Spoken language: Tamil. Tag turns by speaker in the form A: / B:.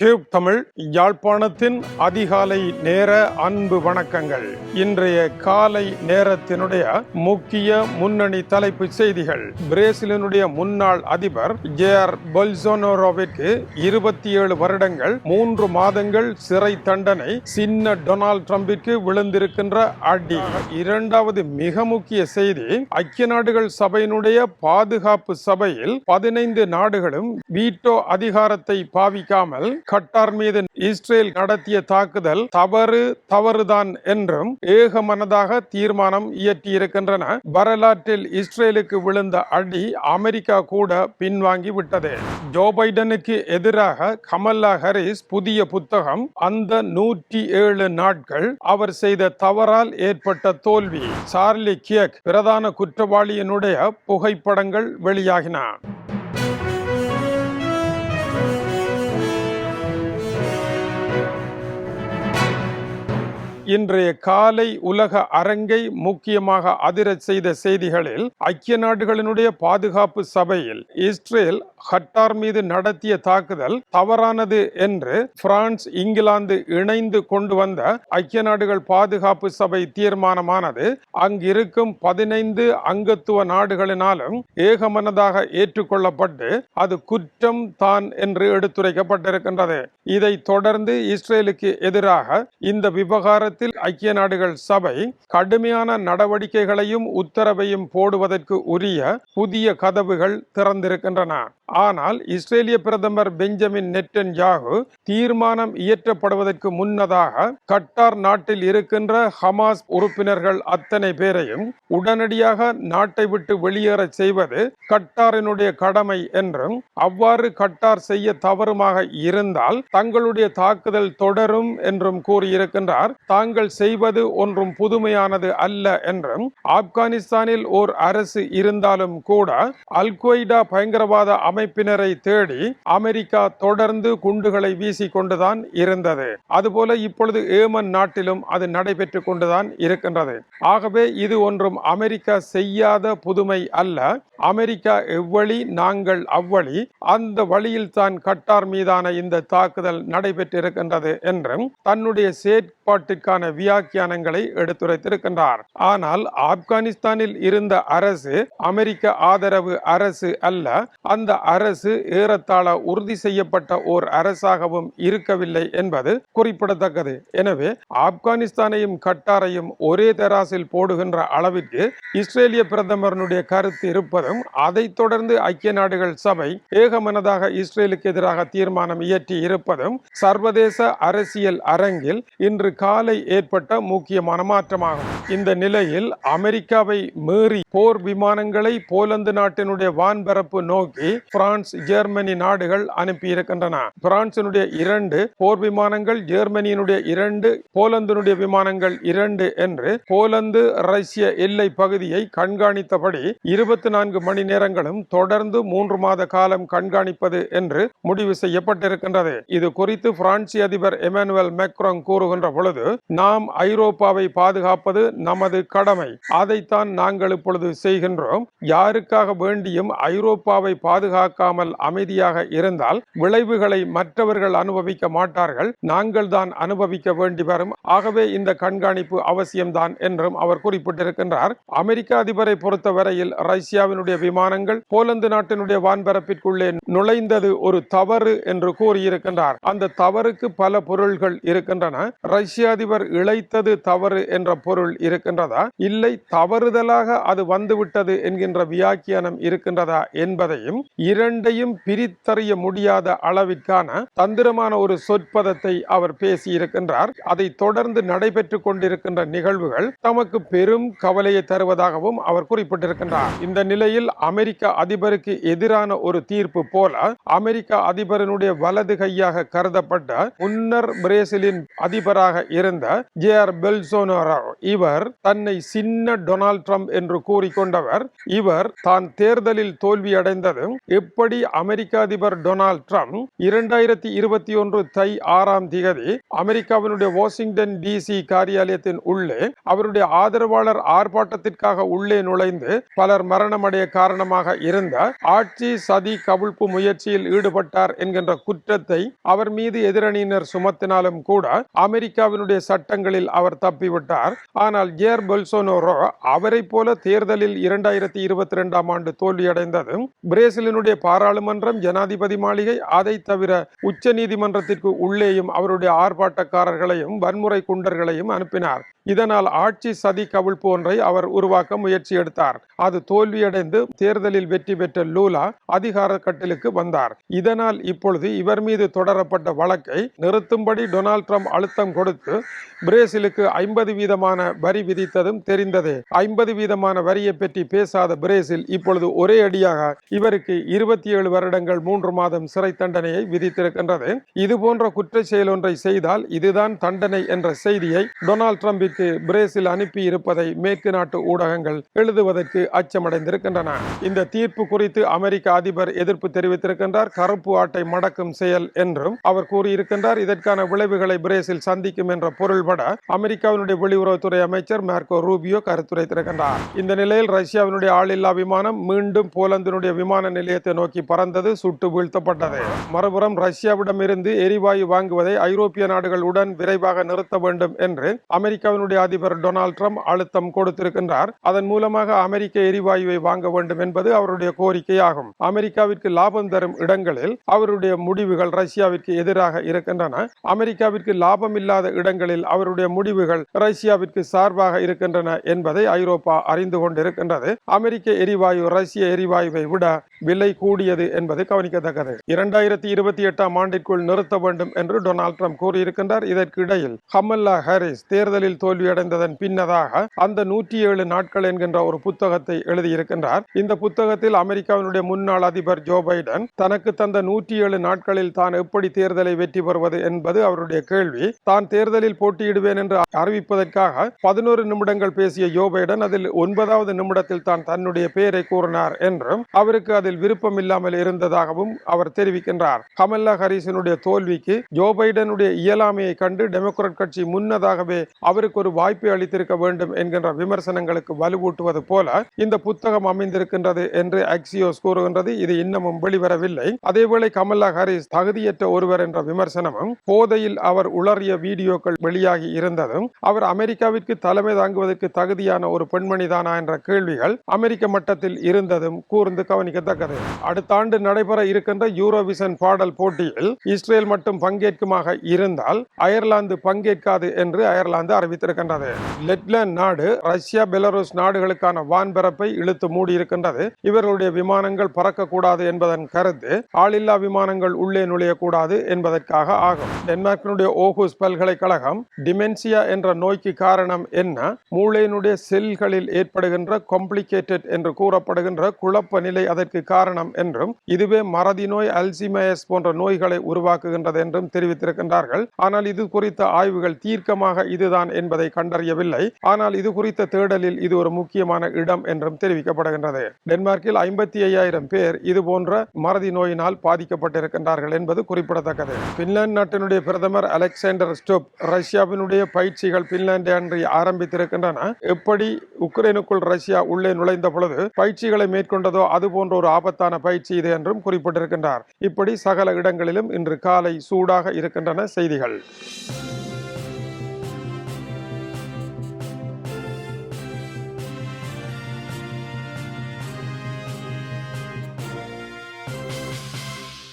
A: டியூப் தமிழ் யாழ்ப்பாணத்தின் அதிகாலை நேர அன்பு வணக்கங்கள். இன்றைய காலை நேரத்தினுடைய முக்கிய முன்னணி தலைப்புச் செய்திகள். பிரேசிலினுடைய முன்னாள் அதிபர் ஜேஆர் பொல்சோனோரோவிற்கு இருபத்தி ஏழு வருடங்கள் மூன்று மாதங்கள் சிறை தண்டனை சின்ன டொனால்ட் ட்ரம்பிற்கு விழுந்திருக்கின்ற அடி. இரண்டாவது மிக முக்கிய செய்தி ஐக்கிய நாடுகள் சபையினுடைய பாதுகாப்பு சபையில் பதினைந்து நாடுகளும் வீட்டோ அதிகாரத்தை பாவிக்காமல் கட்டார் மீது இஸ்ரேல் நடத்திய தாக்குதல் தவறு தவறுதான் என்றும் ஏகமனதாக தீர்மானம் இயற்றியிருக்கின்றன. வரலாற்றில் இஸ்ரேலுக்கு விழுந்த அடி அமெரிக்கா கூட பின்வாங்கி விட்டது. ஜோ பைடனுக்கு எதிராக கமல்லா ஹரிஸ் புதிய புத்தகம் அந்த நூற்றி ஏழு நாட்கள் அவர் செய்த தவறால் ஏற்பட்ட தோல்வி. சார்லி கியக் பிரதான குற்றவாளியினுடைய புகைப்படங்கள் வெளியாகின. இன்றைய காலை உலக அரங்கை முக்கியமாக அதிரச் செய்த செய்திகளில் ஐக்கிய நாடுகளினுடைய பாதுகாப்பு சபையில் இஸ்ரேல் ஹட்டார் மீது நடத்திய தாக்குதல் தவறானது என்று பிரான்ஸ் இங்கிலாந்து இணைந்து கொண்டு வந்த ஐக்கிய நாடுகள் பாதுகாப்பு சபை தீர்மானமானது அங்கிருக்கும் பதினைந்து அங்கத்துவ நாடுகளினாலும் ஏகமனதாக ஏற்றுக்கொள்ளப்பட்டு அது குற்றம் தான் என்று எடுத்துரைக்கப்பட்டிருக்கின்றது. இதை தொடர்ந்து இஸ்ரேலுக்கு எதிராக இந்த விவகாரத்தில் ஐக்கிய நாடுகள் சபை கடுமையான நடவடிக்கைகளையும் உத்தரவையும் போடுவதற்கு உரிய புதிய கதவுகள் திறந்திருக்கின்றன. ஆனால் இஸ்ரேலிய பிரதமர் பெஞ்சமின் நெட்டன் யாகு தீர்மானம் இயற்றப்படுவதற்கு முன்னதாக கட்டார் நாட்டில் இருக்கின்ற ஹமாஸ் உறுப்பினர்கள் அத்தனை பேரையும் உடனடியாக நாட்டை விட்டு வெளியேறச் செய்வது கட்டாரினுடைய கடமை என்றும் அவ்வாறு கட்டார் செய்ய தவறுமாக இருந்தால் தங்களுடைய தாக்குதல் தொடரும் என்றும் கூறியிருக்கின்றார். தாங்கள் தாங்கள் செய்வது ஒன்றும் புதுமையானது அல்ல என்றும் ஆப்கானிஸ்தானில் ஓர் அரசு இருந்தாலும் கூட அல் கொய்டா பயங்கரவாத அமைப்பினரை தேடி அமெரிக்கா தொடர்ந்து குண்டுகளை வீசிக் கொண்டுதான் இருந்தது. அதுபோல இப்பொழுது ஏமன் நாட்டிலும் அது நடைபெற்று கொண்டுதான் இருக்கின்றது. ஆகவே இது ஒன்றும் அமெரிக்கா செய்யாத புதுமை அல்ல. அமெரிக்கா எவ்வழி நாங்கள் அவ்வழி அந்த வழியில் தான் கட்டார் மீதான இந்த தாக்குதல் நடைபெற்றிருக்கின்றது என்றும் தன்னுடைய செயற்பாட்டிற்கான வியாக்கியானங்களை எடுத்துரைத்திருக்கின்றார். ஆனால் ஆப்கானிஸ்தானில் இருந்த அரசு அமெரிக்க ஆதரவு அரசு அல்ல அந்த அரசு ஏறத்தாழ உறுதி செய்யப்பட்ட ஓர் அரசாகவும் இருக்கவில்லை என்பது குறிப்பிடத்தக்கது. எனவே ஆப்கானிஸ்தானையும் கட்டாரையும் ஒரே தராசில் போடுகின்ற அளவிற்கு இஸ்ரேலிய பிரதமரனுடைய கருத்து இருப்பதும் அதைத் தொடர்ந்து ஐக்கிய நாடுகள் சபை ஏகமனதாக இஸ்ரேலுக்கு எதிராக தீர்மானம் இயற்றி இருப்பதும் சர்வதேச அரசியல் அரங்கில் இன்று காலை ஏற்பட்ட முக்கிய மனமாற்றமாகும். இந்த நிலையில் அமெரிக்காவை மீறி போர் விமானங்களை போலந்து நாட்டினுடைய வான்பரப்பு நோக்கி பிரான்ஸ் ஜெர்மனி நாடுகள் அனுப்பியிருக்கின்றன. பிரான்சினுடைய இரண்டு போர் விமானங்கள் ஜெர்மனியினுடைய இரண்டு போலந்தினுடைய விமானங்கள் இரண்டு என்று போலந்து ரஷ்ய எல்லை பகுதியை கண்காணித்தபடி இருபத்தி நான்கு மணி நேரங்களும் தொடர்ந்து மூன்று மாத காலம் கண்காணிப்பது என்று முடிவு செய்யப்பட்டிருக்கின்றது. இது குறித்து பிரான்சி அதிபர் எமானுவல் மேக்ரோங் கூறுகின்ற பொழுது நாம் ஐரோப்பாவை பாதுகாப்பது நமது கடமை. அதைத்தான் நாங்கள் இப்பொழுது செய்கின்றோம். யாருக்காக வேண்டியும் ஐரோப்பாவை பாதுகாக்காமல் அமைதியாக இருந்தால் விளைவுகளை மற்றவர்கள் அனுபவிக்க மாட்டார்கள். நாங்கள் தான் அனுபவிக்க வேண்டி வரும். ஆகவே இந்த கண்காணிப்பு அவசியம்தான் என்றும் அவர் குறிப்பிட்டிருக்கின்றார். அமெரிக்க அதிபரை பொறுத்தவரையில் ரஷ்யாவினுடைய விமானங்கள் போலந்து நாட்டினுடைய வான்பரப்பிற்குள்ளே நுழைந்தது ஒரு தவறு என்று கூறியிருக்கின்றார். அந்த தவறுக்கு பல பொருள்கள் இருக்கின்றன. ரஷ்ய அதிபர் இழைத்தது தவறு என்ற பொருள் இருக்கின்றதா? இல்லை தவறுதலாக அது வந்துவிட்டது என்கின்ற வியாக்கியானம் இருக்கின்றதா என்பதையும் இரண்டையும் பிரித்தறிய முடியாத அளவிற்கான தந்திரமான ஒரு சொற்பதத்தை அவர் பேசியிருக்கின்றார் அதை தொடர்ந்து நடைபெற்றுக் கொண்டிருக்கின்ற நிகழ்வுகள் தமக்கு பெரும் கவலையை தருவதாகவும் அவர் குறிப்பிட்டிருக்கின்றார். இந்த நிலையில் அமெரிக்க அதிபருக்கு எதிரான ஒரு தீர்ப்பு போல அமெரிக்க அதிபரினுடைய வலது கையாக கருதப்பட்ட முன்னர் பிரேசிலின் அதிபராக இருந்த ஜே ஆர் பெல்சோனரோ இவர் தன்னை சின்ன டொனால்ட் ட்ரம்ப் என்று கூறிக்கொண்டவர். இவர் தான் தேர்தலில் தோல்வியடைந்ததும் எப்படி அமெரிக்க அதிபர் டொனால்ட் ட்ரம்ப் இரண்டாயிரத்தி இருபத்தி ஒன்று தை ஆறாம் திகதி அமெரிக்காவினுடைய வாஷிங்டன் டிசி காரியாலயத்தின் உள்ளே அவருடைய ஆதரவாளர் ஆர்ப்பாட்டத்திற்காக உள்ளே நுழைந்து பலர் மரணமடைய காரணமாக இருந்த ஆட்சி சதி கவிழ்ப்பு முயற்சியில் ஈடுபட்டார் என்கின்ற குற்றத்தை அவர் மீது எதிரணியினர் சுமத்தினாலும் கூட அமெரிக்காவில் அமெரிக்காவினுடைய சட்டங்களில் அவர் தப்பிவிட்டார். ஆனால் ஜேர் பொல்சோனோரோ அவரை போல தேர்தலில் இரண்டாயிரத்தி இருபத்தி ரெண்டாம் ஆண்டு தோல்வியடைந்ததும் பிரேசிலினுடைய பாராளுமன்றம் ஜனாதிபதி மாளிகை அதை தவிர உச்ச நீதிமன்றத்திற்கு உள்ளேயும் அவருடைய ஆர்ப்பாட்டக்காரர்களையும் வன்முறை குண்டர்களையும் அனுப்பினார். இதனால் ஆட்சி சதி கவிழ்ப்பு ஒன்றை அவர் உருவாக்க முயற்சி எடுத்தார். அது தோல்வியடைந்து தேர்தலில் வெற்றி பெற்ற லூலா அதிகார கட்டிலுக்கு வந்தார். இதனால் இப்பொழுது இவர் மீது தொடரப்பட்ட வழக்கை நிறுத்தும்படி டொனால்ட் ட்ரம்ப் அழுத்தம் கொடுத்து பிரேசிலுக்கு ஐம்பது வீதமான வரி விதித்ததும் தெரிந்ததே. ஐம்பது வீதமான வரியை பற்றி பேசாத பிரேசில் இப்பொழுது ஒரே அடியாக இவருக்கு இருபத்தி ஏழு வருடங்கள் மூன்று மாதம் சிறை தண்டனையை விதித்திருக்கின்றது. இது போன்ற குற்ற செயல் ஒன்றை செய்தால் இதுதான் தண்டனை என்ற செய்தியை டொனால்ட் ட்ரம்பிற்கு பிரேசில் அனுப்பி இருப்பதை மேற்கு நாட்டு ஊடகங்கள் எழுதுவதற்கு அச்சமடைந்திருக்கின்றன. இந்த தீர்ப்பு குறித்து அமெரிக்க அதிபர் எதிர்ப்பு தெரிவித்திருக்கின்றார். கருப்பு ஆட்டை மடக்கும் செயல் என்றும் அவர் கூறியிருக்கின்றார். இதற்கான விளைவுகளை பிரேசில் சந்திக்கும் என்ற பொருள்பட அமெரிக்காவினுடைய வெளியுறவுத்துறை அமைச்சர் மார்க்கோ ரூபியோ கருத்துரைத்திருக்கின்றார். இந்த நிலையில் ரஷ்யாவினுடைய ஆளில்லா விமானம் மீண்டும் போலந்தினுடைய விமான நிலையத்தை நோக்கி பறந்தது சுட்டு வீழ்த்தப்பட்டது. மறுபுறம் ரஷ்யாவிடமிருந்து எரிவாயு வாங்குவதை ஐரோப்பிய நாடுகள் உடன் விரைவாக நிறுத்த வேண்டும் என்று அமெரிக்காவினுடைய அதிபர் டொனால்ட் ட்ரம்ப் அழுத்தம் கொடுத்திருக்கின்றார். அதன் மூலமாக அமெரிக்க எரிவாயுவை வாங்க வேண்டும் என்பது அவருடைய கோரிக்கையாகும். அமெரிக்காவிற்கு லாபம் தரும் இடங்களில் அவருடைய முடிவுகள் ரஷ்யாவிற்கு எதிராக இருக்கின்றன. அமெரிக்காவிற்கு லாபம் இல்லாத இடங்களில் அவருடைய முடிவுகள் ரஷ்யாவிற்கு சார்பாக இருக்கின்றன என்பதை ஐரோப்பா அறிந்து கொண்டிருக்கின்றது. அமெரிக்க எரிவாயு ரஷ்ய எரிவாயுவை விட விலை கூடியது என்பது கவனிக்கத்தக்கது. இரண்டாயிரத்தி இருபத்தி எட்டாம் ஆண்டிற்குள் நிறுத்த வேண்டும் என்று டொனால்ட் ட்ரம்ப் கூறியிருக்கின்றார். இதற்கிடையில் ஹமல்லா ஹாரிஸ் தேர்தலில் தோல்வி தோல்வியடைந்ததன் பின்னதாக அந்த நூற்றி ஏழு நாட்கள் என்கின்ற ஒரு புத்தகத்தை எழுதியிருக்கின்றார். இந்த புத்தகத்தில் அமெரிக்காவினுடைய முன்னாள் அதிபர் ஜோ பைடன் தனக்கு தந்த நூற்றி ஏழு நாட்களில் தான் எப்படி தேர்தலை வெற்றி பெறுவது என்பது அவருடைய கேள்வி. தான் தேர்தலில் போட்டியிடுவேன் என்று அறிவிப்பதற்காக பதினோரு நிமிடங்கள் பேசிய ஜோ பைடன் அதில் ஒன்பதாவது நிமிடத்தில் தான் தன்னுடைய பெயரை கூறினார் என்றும் அவருக்கு அதில் விருப்பம் இல்லாமல் இருந்ததாகவும் அவர் தெரிவிக்கின்றார். கமல்லா ஹரிசனுடைய தோல்விக்கு ஜோ பைடனுடைய இயலாமையை கண்டு டெமோக்ராட் கட்சி முன்னதாகவே அவருக்கு ஒரு வாய்ப்பை அளித்திருக்க வேண்டும் என்கின்ற விமர்சனங்களுக்கு வலுவூட்டுவது போல இந்த புத்தகம் அமைந்திருக்கின்றது என்று அக்சியோஸ் கூறுகின்றது. இது இன்னமும் வெளிவரவில்லை. அதேவேளை கமலா ஹாரிஸ் தகுதியற்ற ஒருவர் என்ற விமர்சனமும் போதையில் அவர் உளறிய வீடியோக்கள் வெளியாகி இருந்ததும் அவர் அமெரிக்காவிற்கு தலைமை தாங்குவதற்கு தகுதியான ஒரு பெண்மணிதானா என்ற கேள்விகள் அமெரிக்க மட்டத்தில் இருந்ததும் கூர்ந்து கவனிக்கத்தக்கது. அடுத்த ஆண்டு நடைபெற இருக்கின்ற யூரோவிசன் பாடல் போட்டியில் இஸ்ரேல் மட்டும் பங்கேற்குமாக இருந்தால் அயர்லாந்து பங்கேற்காது என்று அயர்லாந்து வைத்திருக்கின்றது. லெட்லேண்ட் நாடு ரஷ்யா பெலருஸ் நாடுகளுக்கான வான்பரப்பை இழுத்து மூடியிருக்கின்றது. இவர்களுடைய விமானங்கள் பறக்கக்கூடாது என்பதன் கருத்து ஆளில்லா விமானங்கள் உள்ளே நுழையக்கூடாது என்பதற்காக ஆகும். டென்மார்க்கினுடைய ஓகூஸ் பல்கலைக்கழகம் டிமென்சியா என்ற நோய்க்கு காரணம் என்ன? மூளையினுடைய செல்களில் ஏற்படுகின்ற காம்ப்ளிகேட்டட் என்று கூறப்படுகின்ற குழப்ப நிலை அதற்கு காரணம் என்றும் இதுவே மறதி நோய் அல்சிமயஸ் போன்ற நோய்களை உருவாக்குகின்றது என்றும் தெரிவித்திருக்கின்றார்கள். ஆனால் இது குறித்த ஆய்வுகள் தீர்க்கமாக இதுதான் என்பது என்பதை கண்டறியவில்லை. ஆனால் இது குறித்த தேடலில் இது ஒரு முக்கியமான இடம் என்றும் தெரிவிக்கப்படுகின்றது. டென்மார்க்கில் ஐம்பத்தி ஐயாயிரம் பேர் இது போன்ற மறதி நோயினால் பாதிக்கப்பட்டிருக்கின்றார்கள் என்பது குறிப்பிடத்தக்கது. பின்லாந்து நாட்டினுடைய பிரதமர் அலெக்சாண்டர் ஸ்டோப் ரஷ்யாவினுடைய பயிற்சிகள் பின்லாந்து அன்றி ஆரம்பித்திருக்கின்றன. எப்படி உக்ரைனுக்குள் ரஷ்யா உள்ளே நுழைந்த பொழுது பயிற்சிகளை மேற்கொண்டதோ அது போன்ற ஒரு ஆபத்தான பயிற்சி இது என்றும் குறிப்பிட்டிருக்கின்றார். இப்படி சகல இடங்களிலும் இன்று காலை சூடாக இருக்கின்றன செய்திகள்.